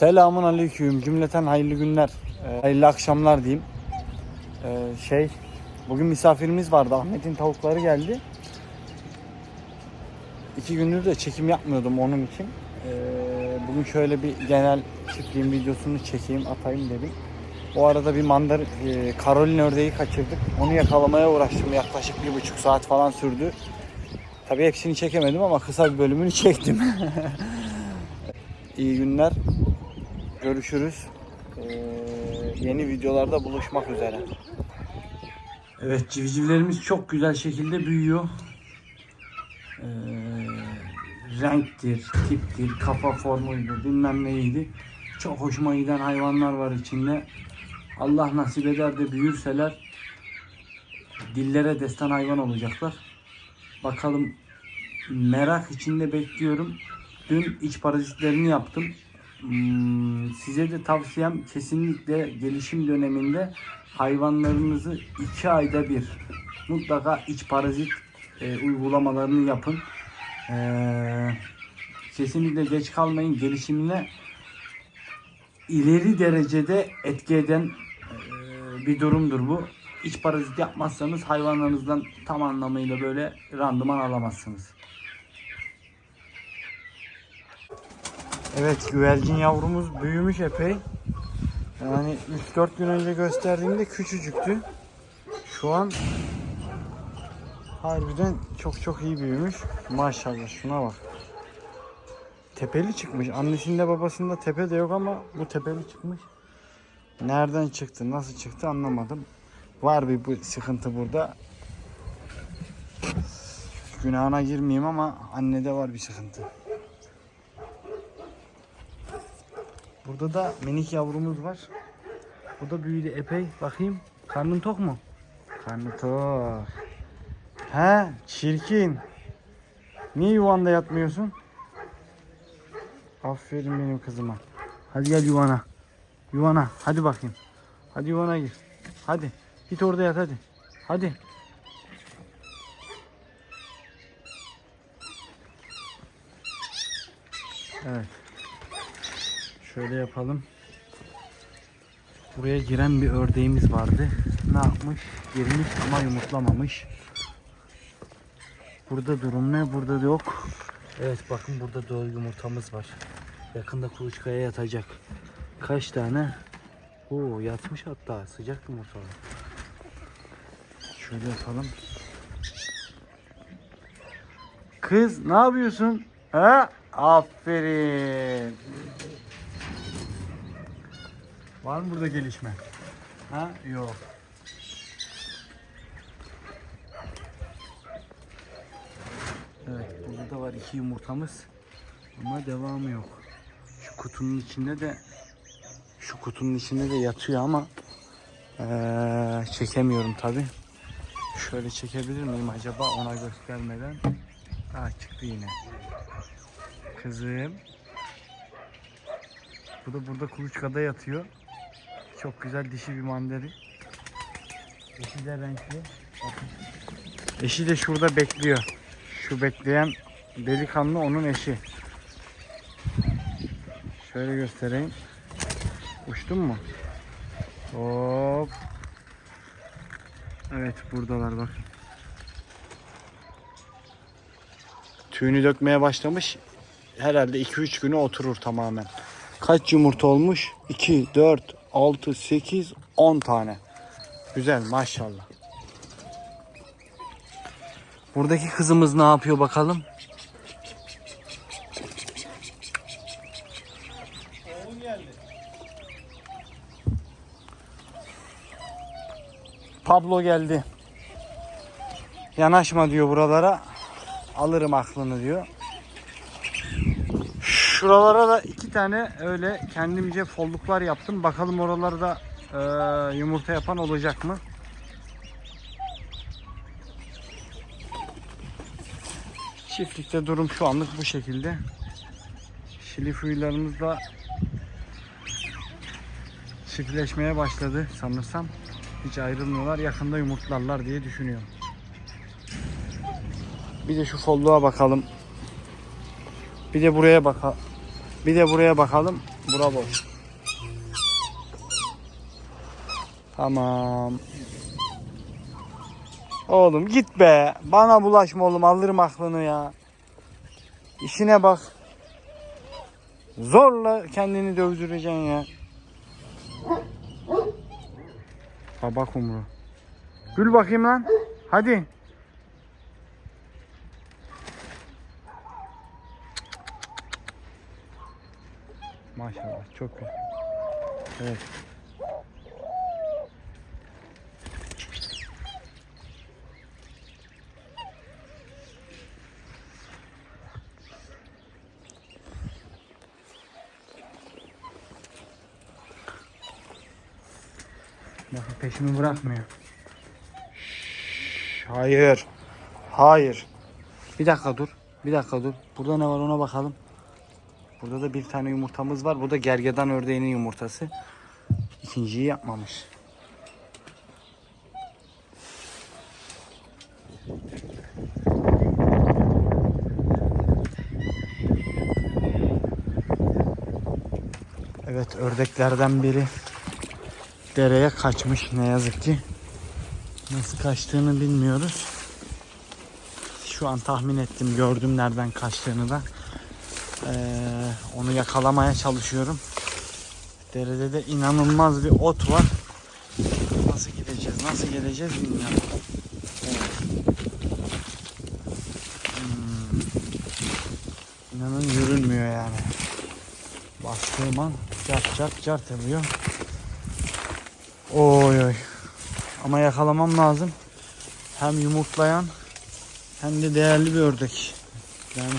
Selamun aleyküm. Cümleten hayırlı günler. Ee, hayırlı akşamlar diyeyim. Ee, şey, bugün misafirimiz vardı. Ahmet'in tavukları geldi. İki gündür de çekim yapmıyordum onun için. Ee, bugün şöyle bir genel çiftliğin videosunu çekeyim, atayım dedim. O arada bir mandar, e, Karolin ördeği kaçırdık. Onu yakalamaya uğraştım. Yaklaşık bir buçuk saat falan sürdü. Tabii hepsini çekemedim ama kısa bir bölümünü çektim. İyi günler. Görüşürüz. Ee, yeni videolarda buluşmak üzere. Evet civcivlerimiz çok güzel şekilde büyüyor. Ee, renktir, tiptir, kafa formuydu, bilmem neydi. Çok hoşuma giden hayvanlar var içinde. Allah nasip eder de büyürseler dillere destan hayvan olacaklar. Bakalım merak içinde bekliyorum. Dün iç parazitlerini yaptım. Hmm, size de tavsiyem kesinlikle gelişim döneminde hayvanlarınızı iki ayda bir mutlaka iç parazit e, uygulamalarını yapın. Ee, kesinlikle geç kalmayın. Gelişimine ileri derecede etki eden e, bir durumdur bu. İç parazit yapmazsanız hayvanlarınızdan tam anlamıyla böyle randıman alamazsınız. Evet güvercin yavrumuz büyümüş epey. Yani 3-4 gün önce gösterdiğimde küçücüktü. Şu an harbiden çok çok iyi büyümüş. Maşallah şuna bak. Tepeli çıkmış. Annesinde babasında tepe de yok ama bu tepeli çıkmış. Nereden çıktı, nasıl çıktı anlamadım. Var bir bu sıkıntı burada. Günahına girmeyeyim ama annede var bir sıkıntı. Burada da minik yavrumuz var. Bu da büyüdü epey. Bakayım. Karnın tok mu? Karnı tok. He, çirkin. Niye yuvanda yatmıyorsun? Aferin benim kızıma. Hadi gel yuvana. Yuvana. Hadi bakayım. Hadi yuvana gir. Hadi. Git orada yat hadi. Hadi. Evet. Şöyle yapalım. Buraya giren bir ördeğimiz vardı. Ne yapmış? Girmiş ama yumurtlamamış. Burada durum ne? Burada yok. Evet bakın burada doğru yumurtamız var. Yakında kuluçkaya yatacak. Kaç tane? Oo yatmış hatta sıcak yumurtalar. Şöyle yapalım. Kız ne yapıyorsun? Ha? Aferin. Var mı burada gelişme? Ha? Yok. Evet burada da var iki yumurtamız. Ama devamı yok. Şu kutunun içinde de şu kutunun içinde de yatıyor ama eee, çekemiyorum tabi. Şöyle çekebilir miyim acaba ona göstermeden? Aa çıktı yine. Kızım. Bu da burada kuluçkada yatıyor. Çok güzel dişi bir mandari. Eşi de renkli. Eşi de şurada bekliyor. Şu bekleyen delikanlı onun eşi. Şöyle göstereyim. Uçtun mu? Hop. Evet buradalar bak. Tüyünü dökmeye başlamış. Herhalde 2-3 günü oturur tamamen. Kaç yumurta olmuş? 2, 4, 6, 8, 10 tane. Güzel maşallah. Buradaki kızımız ne yapıyor bakalım? Pablo geldi. Yanaşma diyor buralara. Alırım aklını diyor. Şuralara da iki tane öyle kendimce folluklar yaptım. Bakalım oralarda e, yumurta yapan olacak mı? Çiftlikte durum şu anlık bu şekilde. Şilifuylarımız da çiftleşmeye başladı sanırsam. Hiç ayrılmıyorlar. Yakında yumurtlarlar diye düşünüyorum. Bir de şu folluğa bakalım. Bir de buraya bakalım. Bir de buraya bakalım. Bravo. Tamam. Oğlum git be. Bana bulaşma oğlum alırım aklını ya. İşine bak. Zorla kendini dövdüreceksin ya. Baba kumru. Gül bakayım lan. Hadi. Maşallah çok güzel. Evet. Bakın peşimi bırakmıyor. Şşş, hayır. Hayır. Bir dakika dur. Bir dakika dur. Burada ne var ona bakalım. Burada da bir tane yumurtamız var. Bu da gergedan ördeğinin yumurtası. İkinciyi yapmamış. Evet ördeklerden biri dereye kaçmış ne yazık ki. Nasıl kaçtığını bilmiyoruz. Şu an tahmin ettim gördüm nereden kaçtığını da. Ee, onu yakalamaya çalışıyorum. Derede de inanılmaz bir ot var. Nasıl gideceğiz? Nasıl geleceğiz bilmiyorum. Hmm. İnanın yürünmüyor yani. Bastığım an cart cart cart yapıyor. Oy oy. Ama yakalamam lazım. Hem yumurtlayan hem de değerli bir ördek. Yani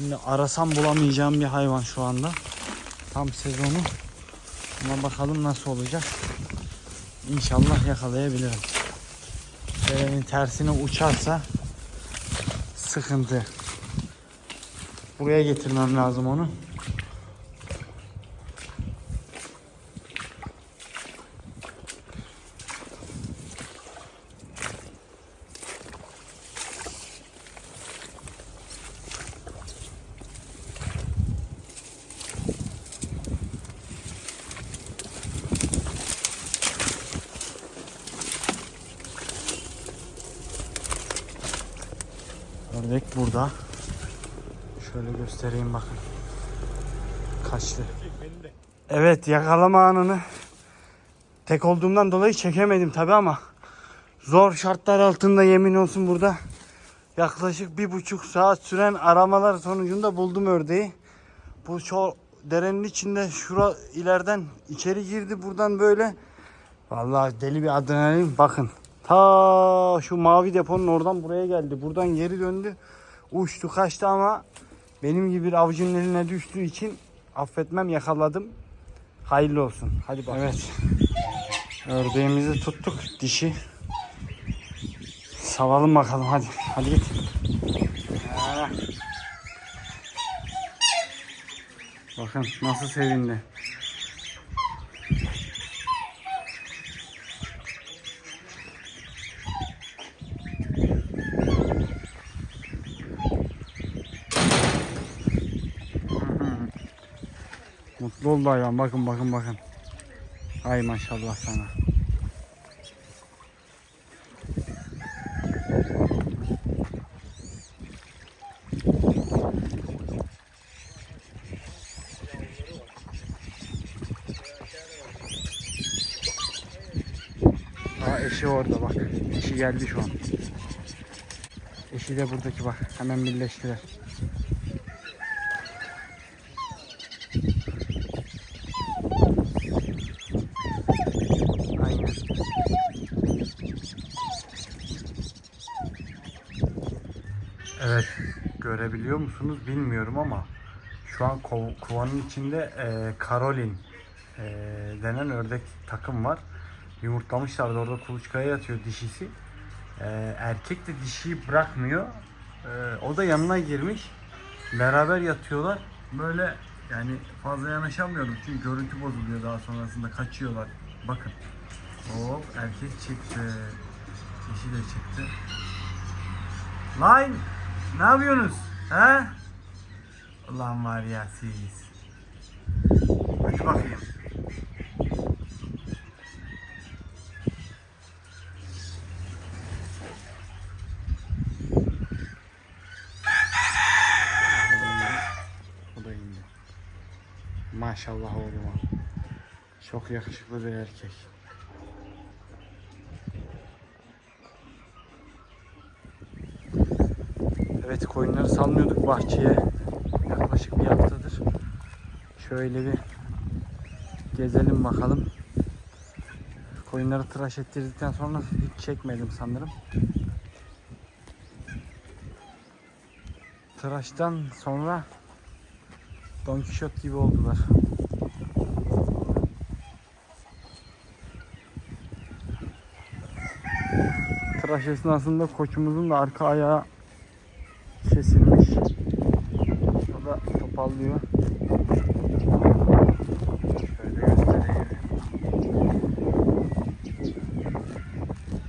Şimdi arasam bulamayacağım bir hayvan şu anda. Tam sezonu. Ama bakalım nasıl olacak. İnşallah yakalayabilirim. Derenin tersine uçarsa sıkıntı. Buraya getirmem lazım onu. Ördek burada. Şöyle göstereyim bakın. Kaçtı. Evet yakalama anını tek olduğumdan dolayı çekemedim tabi ama zor şartlar altında yemin olsun burada yaklaşık bir buçuk saat süren aramalar sonucunda buldum ördeği. Bu şu derenin içinde şura ileriden içeri girdi buradan böyle. Vallahi deli bir adrenalin bakın. Ta şu mavi deponun oradan buraya geldi. Buradan geri döndü. Uçtu kaçtı ama benim gibi bir avcının eline düştüğü için affetmem yakaladım. Hayırlı olsun. Hadi bakalım. Evet. Ördeğimizi tuttuk. Dişi. Savalım bakalım hadi. Hadi git. Bakın nasıl sevindi. Mutlu oldu hayvan. Bakın bakın bakın. Ay maşallah sana. Aa eşi orada bak. Eşi geldi şu an. Eşi de buradaki bak. Hemen birleştiler. Aynen. Evet, görebiliyor musunuz bilmiyorum ama şu an kov- kovanın içinde e, Karolin e, denen ördek takım var. Yumurtlamışlardı orada kuluçkaya yatıyor dişisi. E, erkek de dişiyi bırakmıyor. E, o da yanına girmiş. Beraber yatıyorlar. Böyle yani fazla yanaşamıyorum çünkü görüntü bozuluyor daha sonrasında kaçıyorlar. Bakın. Hop erkek çıktı. Dişi de çıktı. Line ne yapıyorsunuz? He? Ulan var ya siz. Hadi bakayım. Maşallah oğluma. Çok yakışıklı bir erkek. Evet koyunları salmıyorduk bahçeye. Yaklaşık bir haftadır. Şöyle bir gezelim bakalım. Koyunları tıraş ettirdikten sonra hiç çekmedim sanırım. Tıraştan sonra Don Quixote gibi oldular. Tıraş esnasında koçumuzun da arka ayağı kesilmiş. O da topallıyor. Şöyle göstereyim.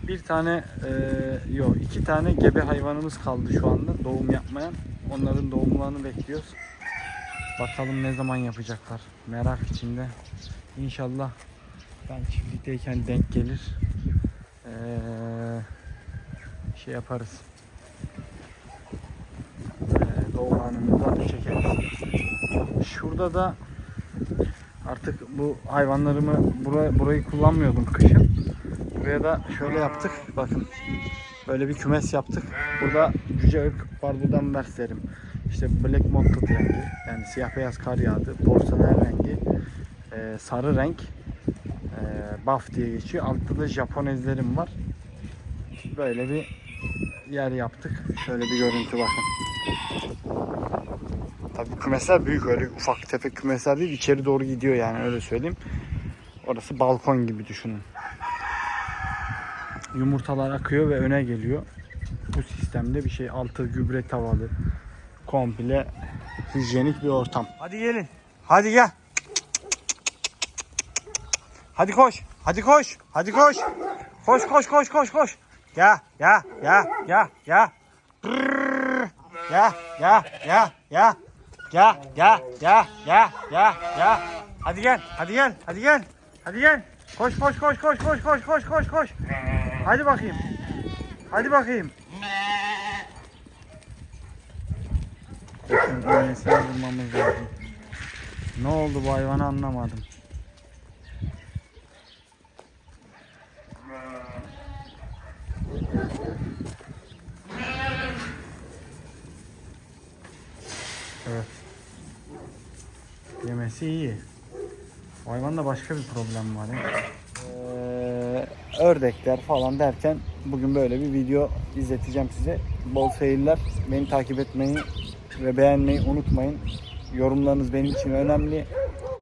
Bir tane, e, yok iki tane gebe hayvanımız kaldı şu anda doğum yapmayan. Onların doğumlarını bekliyoruz. Bakalım ne zaman yapacaklar. Merak içinde. İnşallah ben çiftlikteyken denk gelir. Ee, şey yaparız. Doğum anında çekeriz. Şurada da artık bu hayvanlarımı buraya, burayı kullanmıyordum kışın. Buraya da şöyle yaptık. Bakın. Böyle bir kümes yaptık. Burada cüce ırk barbudan verslerim. İşte black mounted rengi. Yani siyah beyaz kar yağdı. Porselen rengi. e, sarı renk. E, buff diye geçiyor. Altta da Japonezlerim var. Böyle bir yer yaptık. Şöyle bir görüntü bakın. Kümesler büyük öyle ufak tefek kümesler değil içeri doğru gidiyor yani öyle söyleyeyim. Orası balkon gibi düşünün. Yumurtalar akıyor ve öne geliyor. Bu sistemde bir şey altı gübre tavalı komple hijyenik bir ortam. Hadi gelin. Hadi gel. Hadi koş. Hadi koş. Hadi koş. Koş koş koş koş koş. Ya ya ya ya ya. Brrr. Ya ya ya ya. Ya ya ya ya ya ya. Hadi gel. Hadi gel. Hadi gel. Hadi gel. Koş koş koş koş koş koş koş koş koş. Hadi bakayım. Hadi bakayım. Koşun iğnesini bulmamız lazım. Ne oldu bu hayvanı anlamadım. Evet. Yemesi iyi. Hayvanda başka bir problem var. Ee, ördekler falan derken bugün böyle bir video izleteceğim size. Bol seyirler. Beni takip etmeyi ve beğenmeyi unutmayın. Yorumlarınız benim için önemli.